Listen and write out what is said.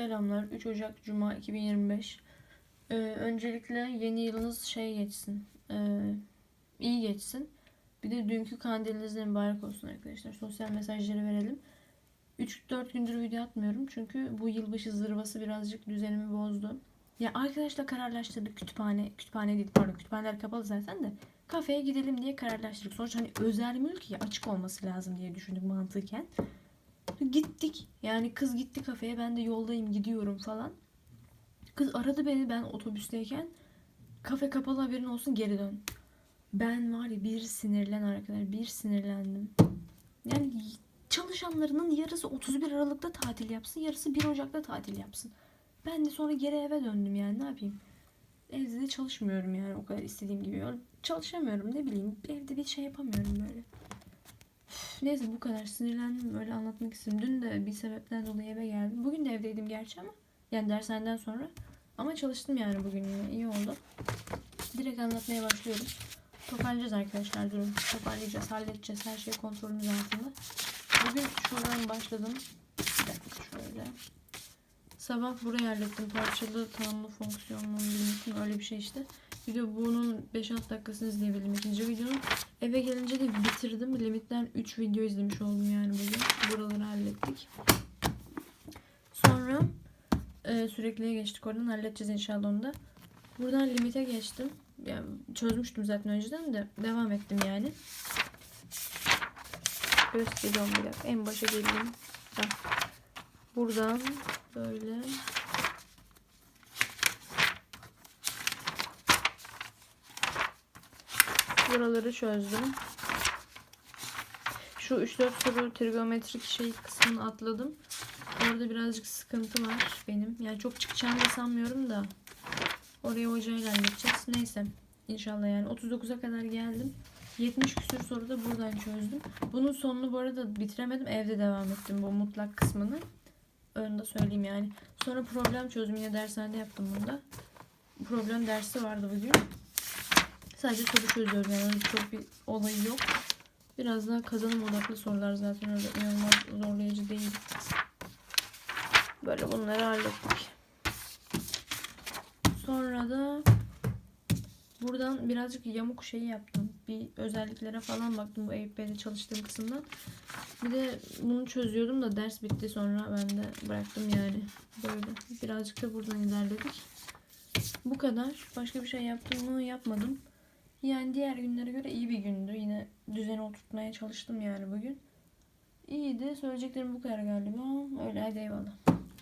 Selamlar. 3 Ocak Cuma 2025. Ee, öncelikle yeni yılınız şey geçsin. ee, iyi geçsin. Bir de dünkü kandilinizden mübarek olsun arkadaşlar. Sosyal mesajları verelim. 3-4 gündür video atmıyorum. Çünkü bu yılbaşı zırvası birazcık düzenimi bozdu. Ya arkadaşla kararlaştırdık kütüphane. Kütüphane değil pardon. Kütüphaneler kapalı zaten de. Kafeye gidelim diye kararlaştırdık. Sonuçta hani özel mülk ya açık olması lazım diye düşündük mantıken. Gittik. Yani kız gitti kafeye. Ben de yoldayım gidiyorum falan. Kız aradı beni ben otobüsteyken. Kafe kapalı haberin olsun geri dön. Ben var ya bir sinirlen arkadaşlar. Bir sinirlendim. Yani çalışanlarının yarısı 31 Aralık'ta tatil yapsın. Yarısı 1 Ocak'ta tatil yapsın. Ben de sonra geri eve döndüm yani ne yapayım. Evde de çalışmıyorum yani o kadar istediğim gibi. Çalışamıyorum ne bileyim. Evde bir şey yapamıyorum böyle. Neyse bu kadar sinirlendim öyle anlatmak istedim. Dün de bir sebepten dolayı eve geldim. Bugün de evdeydim gerçi ama. Yani dershaneden sonra. Ama çalıştım yani bugün yine iyi oldu. Direkt anlatmaya başlıyorum. Toparlayacağız arkadaşlar durun. Toparlayacağız, halledeceğiz. Her şey kontrolümüz altında. Bugün şuradan başladım. Bir dakika şöyle. Sabah burayı hallettim. Parçalı tanımlı fonksiyonlu öyle bir şey işte. Video bunun 5-6 dakikasını izleyebildim. İkinci videonun eve gelince de bitirdim. Limitten 3 video izlemiş oldum yani bugün. Buraları hallettik. Sonra e, sürekliye geçtik oradan halledeceğiz inşallah onu da. Buradan limite geçtim. Yani çözmüştüm zaten önceden de devam ettim yani. Gösteriyorum bir dakika. En başa geleyim. Buradan böyle buraları çözdüm. Şu 3-4 soru trigonometrik şey kısmını atladım. Orada birazcık sıkıntı var benim. Yani çok çıkacağını da sanmıyorum da. Oraya hocayla halledeceğiz. Neyse. İnşallah yani 39'a kadar geldim. 70 küsür soru da buradan çözdüm. Bunun sonunu bu arada bitiremedim. Evde devam ettim bu mutlak kısmını. Önde söyleyeyim yani. Sonra problem çözdüm. Yine dershanede yaptım bunda. Problem dersi vardı bugün. Sadece soru çözüyorum yani. Öyle çok bir olayı yok. Biraz daha kazanım odaklı sorular zaten öyle inanılmaz zorlayıcı değil. Böyle bunları hallettik. Sonra da buradan birazcık yamuk şeyi yaptım. Bir özelliklere falan baktım bu Bey'de çalıştığım kısımdan. Bir de bunu çözüyordum da ders bitti sonra ben de bıraktım yani. Böyle birazcık da buradan ilerledik. Bu kadar. Başka bir şey yaptım mı yapmadım. Yani diğer günlere göre iyi bir gündü. Yine düzeni oturtmaya çalıştım yani bugün. İyiydi. Söyleyeceklerim bu kadar galiba. Öyle hadi eyvallah.